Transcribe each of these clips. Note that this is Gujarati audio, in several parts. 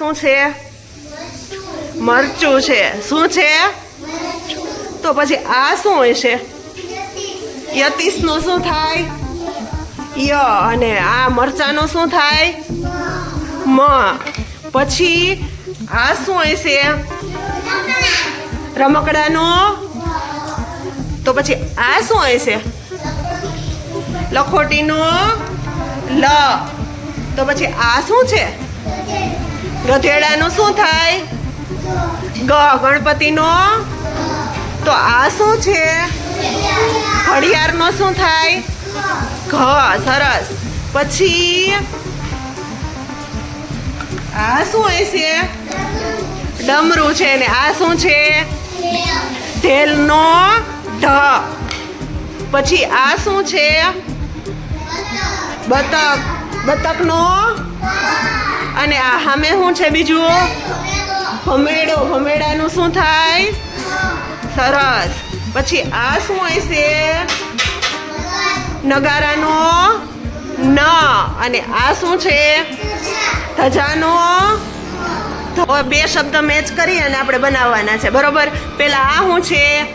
શું છે? મરચું છે. શું છે? તો પછી આ શું હોય છે? યતીશનું શું થાય? ય અને આ મરચાનું શું થાય? મ. પછી આ શું હોય છે? રમકડાનું. તો પછી આ શું હોય છે? લખોટીનું. લ. તો પછી આ શું છે? ગધેડાનું શું થાય? ગ, ગણપતિનો? તો આ શું છે? ઘડિયાળનો શું થાય? ઘ, સરસ. પછી આ શું હશે ડમરું છે ને આ શું છે? તેલનો ઢ. પછી આ શું છે? બતક. બતકનો અને આ સામે શું છે બીજું? ભમેડો. ભમેડાનું શું થાય? સરસ. પછી આ શું હોય છે? નગારાનો ન. અને આ શું છે? ધજાનો. તો બે શબ્દ મેચ કરી અને આપણે બનાવવાના છે. બરોબર? પેલા આ શું છે?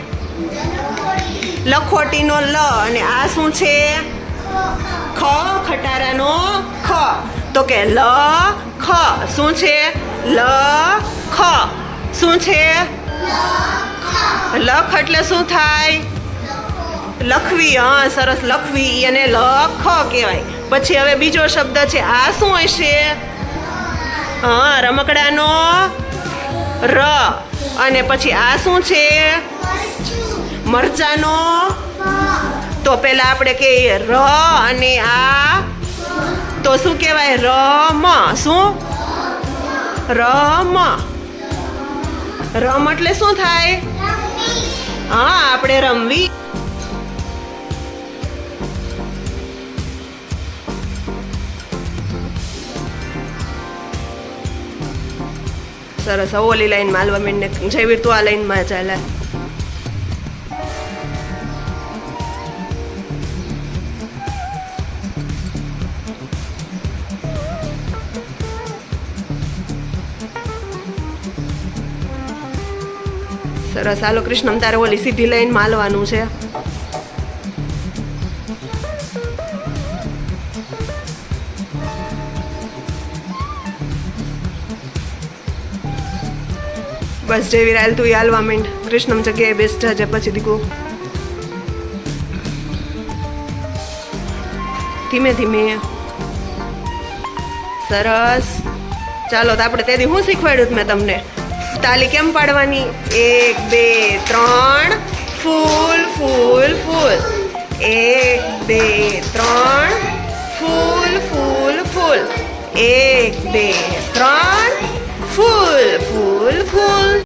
લખોટીનો લ. અને આ શું છે? ખ. ખટારાનો તો કે લ ખ શું છે લ ખ શું છે લખ એટલે શું થાય લખવી હા સરસ લખવી અને લખ કહેવાય પછી હવે બીજો શબ્દ છે આ શું હશે હા રમકડાનો ર અને પછી આ શું છે મરચાનો તો પેલા આપણે કહીએ ર અને આ તો શું કહેવાય રમ શું રમ રમ એટલે શું થાય હા આપણે રમવી સરસ ઓલી લાઈનમાં આલવા મીંડને જયવીર તું આ લાઈનમાં ચાલે સરસ હાલો કૃષ્ણમ તારે ઓલી સીધી લઈને માલવાનું છે. બસ જેવી રાયલ તું હાલવા માંડ. કૃષ્ણમ જગ્યાએ બેસ્ટ છે પછી દીકુ. ધીમે ધીમે. સરસ. ચાલો તો આપણે તેથી હું શીખવાડ્યું મેં તમને? તાલી કેમ પાડવાની? એક, બે, ત્રણ. ફૂલ ફૂલ ફૂલ. એક, બે, ત્રણ. ફૂલ ફૂલ ફૂલ. એક, બે, ત્રણ. ફૂલ ફૂલ ફૂલ.